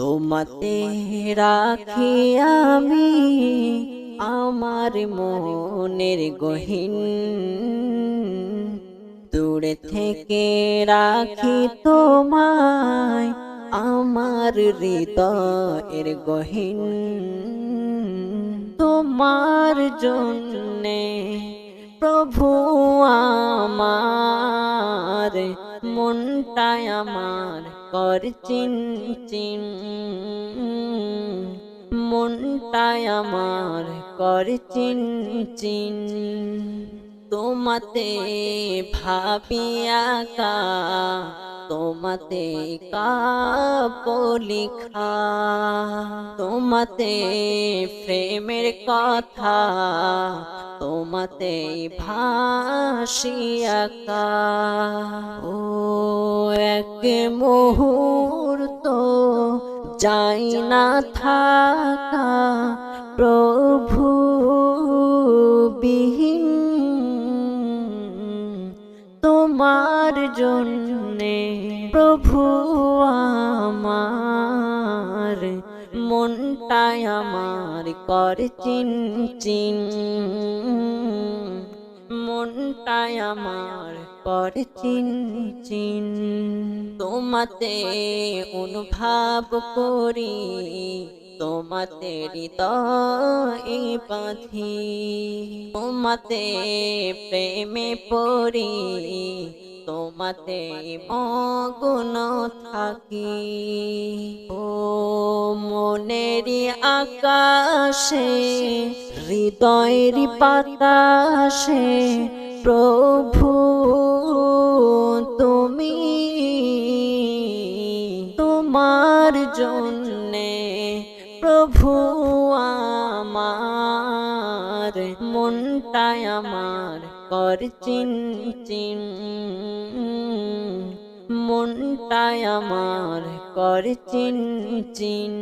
তোমাতে রাখি আমি আমার মনের গহীন। দূরে থেকে রাখি তোমায় আমার হৃদয়ের গহীন। তোমার জন্যে প্রভু আমার মনটাই আমার কর চিন চিন। মনটা আমার কর চিন চিন। তোমাতে ভাবিয়া কা তোমাতে কাপ লিখা, তোমাতে প্রেমের কথা, তোমাতে ভাসিয়া কা ও এক মুহূর্ত যাই না থাকা প্রভু তোমার জন্যে প্রভু আমার। মনটায় আমার কর চিন চিন মনটায় আমার কর চিন চিন তোমাতে অনুভব করি, তোমাতে হৃদয় পাথি তোমাতে প্রেমে পড়ি, তোমাতে মগুন থাকি। ও মনেরই আকাশে, হৃদয়ের বাতাসে, প্রভু, তুমি তোমার জন্যে প্রভু আমার মনটায় আমার কর চিন চিন মনটায় আমার কর চিন চিন